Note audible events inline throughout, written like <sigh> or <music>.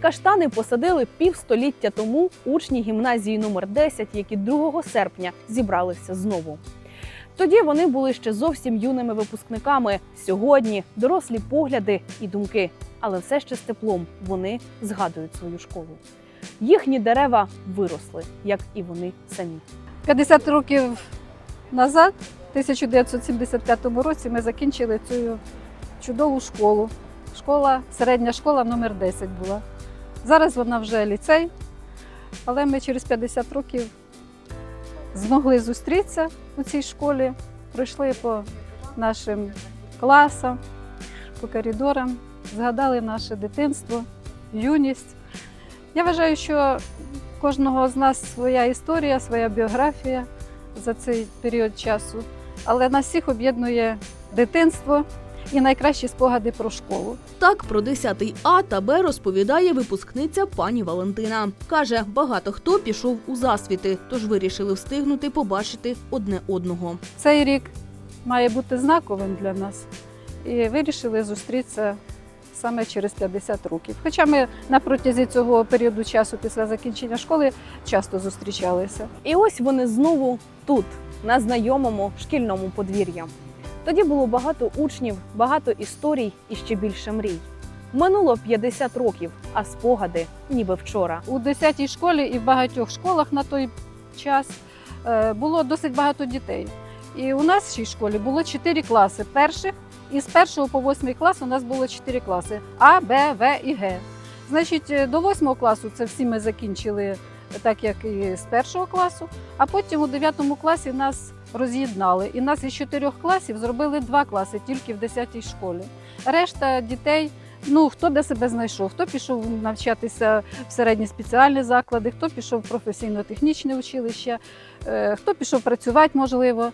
каштани посадили півстоліття тому учні гімназії номер 10, які 2 серпня зібралися знову. Тоді вони були ще зовсім юними випускниками. Сьогодні дорослі погляди і думки, але все ще з теплом вони згадують свою школу. Їхні дерева виросли, як і вони самі. 50 років назад, в 1975 році, ми закінчили цю чудову школу. Школа, середня школа номер 10 була. Зараз вона вже ліцей, але ми через 50 років змогли зустрітися у цій школі, пройшли по нашим класам, по коридорам, згадали наше дитинство, юність. Я вважаю, що кожного з нас своя історія, своя біографія за цей період часу, але нас всіх об'єднує дитинство і найкращі спогади про школу. Так про 10 А та Б розповідає випускниця пані Валентина. Каже, багато хто пішов у засвіти, тож вирішили встигнути побачити одне одного. Цей рік має бути знаковим для нас. І вирішили зустрітися саме через 50 років. Хоча ми на протязі цього періоду часу після закінчення школи часто зустрічалися. І ось вони знову тут, на знайомому шкільному подвір'ї. Тоді було багато учнів, багато історій і ще більше мрій. Минуло 50 років, а спогади ніби вчора. У 10-й школі і в багатьох школах на той час е, було досить багато дітей. І у нас цій школі було 4 класи перших, і з 1 по 8 клас у нас було 4 класи А, Б, В і Г. Значить, е, до 8 класу це всі ми закінчили так, як і з першого класу, а потім у 9 класі нас роз'єднали. І нас із чотирьох класів зробили два класи тільки в 10-й школі. Решта дітей Ну, хто де себе знайшов, хто пішов навчатися в середні спеціальні заклади, хто пішов в професійно-технічне училище, е, хто пішов працювати, можливо.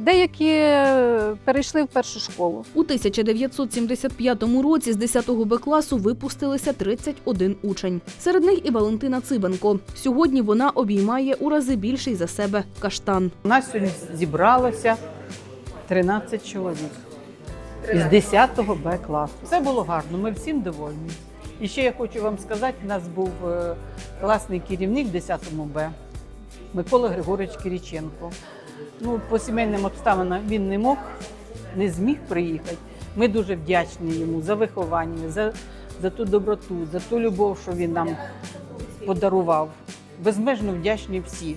Деякі е, перейшли в першу школу. У 1975 році з 10 Б класу випустилися 31 учень. Серед них і Валентина Цибенко. Сьогодні вона обіймає у рази більший за себе каштан. У нас сьогодні зібралося 13 чоловік із 10 Б класу. Все було гарно, ми всім довольні. І ще я хочу вам сказати, у нас був е, класний керівник 10 Б Микола Григорович Кириченко. Ну, по сімейним обставинам він не мог, не зміг приїхати. Ми дуже вдячні йому за виховання, за, за ту доброту, за ту любов, що він нам подарував. Безмежно вдячні всі.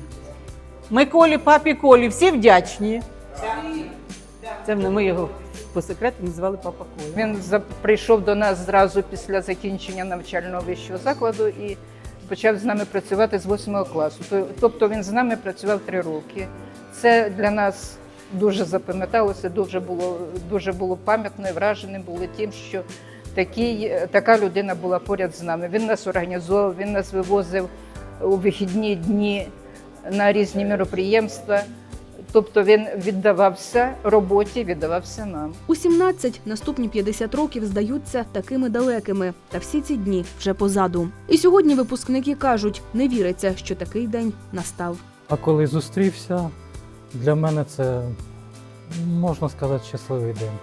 Миколі, папі Колі, всі вдячні. Це ми його по секрету називали папа Коля. Він за- прийшов до нас зразу після закінчення навчального вищого закладу і почав з нами працювати з 8 класу. Тобто він з нами працював три роки. Це для нас дуже запам'яталося, дуже було, дуже було пам'ятно і враженим були тим, що такий, така людина була поряд з нами. Він нас організовував, він нас вивозив у вихідні дні на різні мероприємства. Тобто він віддавався роботі, віддавався нам. У 17 наступні 50 років здаються такими далекими, та всі ці дні вже позаду. І сьогодні випускники кажуть, не віриться, що такий день настав. А коли зустрівся, для мене це можна сказати щасливий день.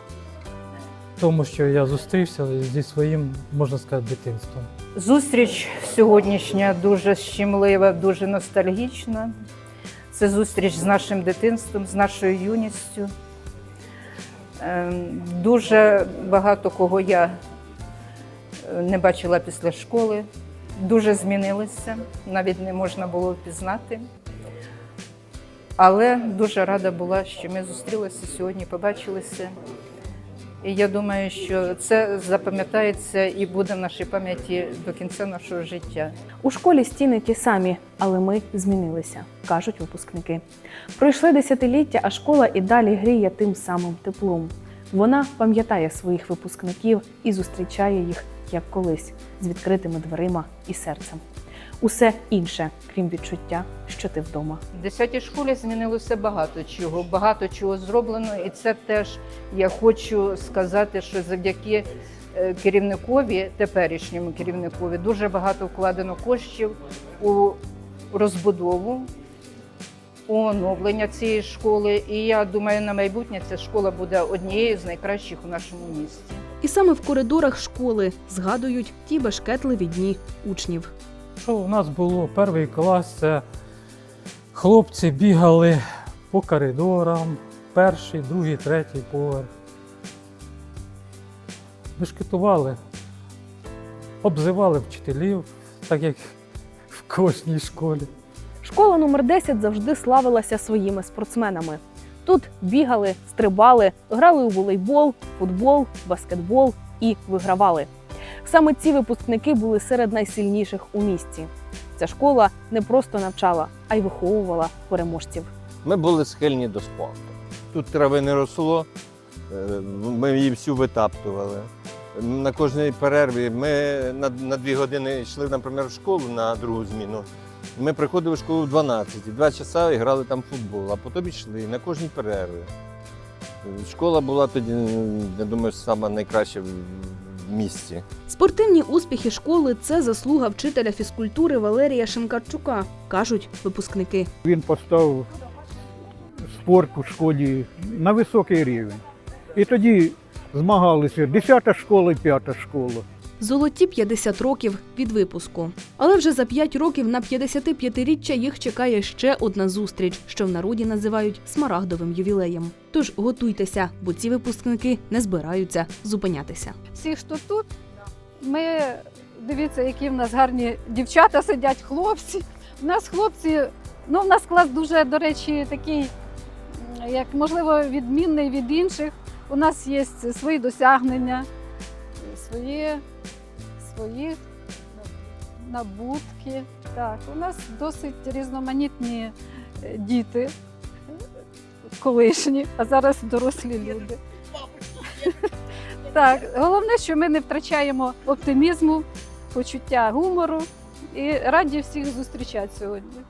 Тому що я зустрівся зі своїм, можна сказати, дитинством. Зустріч сьогоднішня дуже щемлива, дуже ностальгічна. Це зустріч з нашим дитинством, з нашою юністю. Ем, Дуже багато кого я е, не бачила після школи. Дуже змінилися, навіть не можна було впізнати. Але дуже рада була, що ми зустрілися сьогодні, побачилися. І я думаю, що це запам'ятається і буде в нашій пам'яті до кінця нашого життя. У школі стіни ті самі, але ми змінилися, кажуть випускники. Пройшли десятиліття, а школа і далі гріє тим самим теплом. Вона пам'ятає своїх випускників і зустрічає їх як колись з відкритими дверима і серцем. Усе інше, крім відчуття, що ти вдома. В 10 школі змінилося багато чого, багато чого зроблено, і це теж я хочу сказати, що завдяки е, керівникові, теперішньому керівникові, дуже багато вкладено коштів у розбудову, у оновлення цієї школи. І я думаю, на майбутнє ця школа буде однією з найкращих у нашому місті. І саме в коридорах школи згадують ті бешкетливі дні учнів. Що у нас було перший клас, це хлопці бігали по коридорам, перший, другий, третій поверх. Бешкетували, обзивали вчителів, так як в кожній школі. Школа номер 10 завжди славилася своїми спортсменами. Тут бігали, стрибали, грали у волейбол, футбол, баскетбол і вигравали. Саме ці випускники були серед найсильніших у місті. Ця школа не просто навчала, а й виховувала переможців. Ми були схильні до спорту. Тут трави не росло, е, ми її всю витаптували. На кожній перерві ми на, на дві години йшли, наприклад, в школу на другу зміну. Ми приходили в школу в 12, і два часа і грали там футбол, а потім йшли на кожній перерві. Школа була тоді, я думаю, сама найкраща місті. Спортивні успіхи школи це заслуга вчителя фізкультури Валерія Шинкарчука, кажуть випускники. Він поставив спорт у школі на високий рівень. І тоді змагалися 10 школа і 5 школа. Золоті 50 років від випуску. Але вже за 5 років на 55-річчя їх чекає ще одна зустріч, що в народі називають смарагдовим ювілеєм. Тож готуйтеся, бо ці випускники не збираються зупинятися. Всі, хто тут, ми дивіться, які в нас гарні дівчата сидять, хлопці. У нас хлопці, ну в нас клас дуже, до речі, такий, як можливо, відмінний від інших. У нас є свої досягнення, свої, свої набутки. Так, у нас досить різноманітні е, діти, колишні, а зараз дорослі люди. <laughs> Так, головне, що ми не втрачаємо оптимізму, почуття гумору і раді всіх зустрічати сьогодні.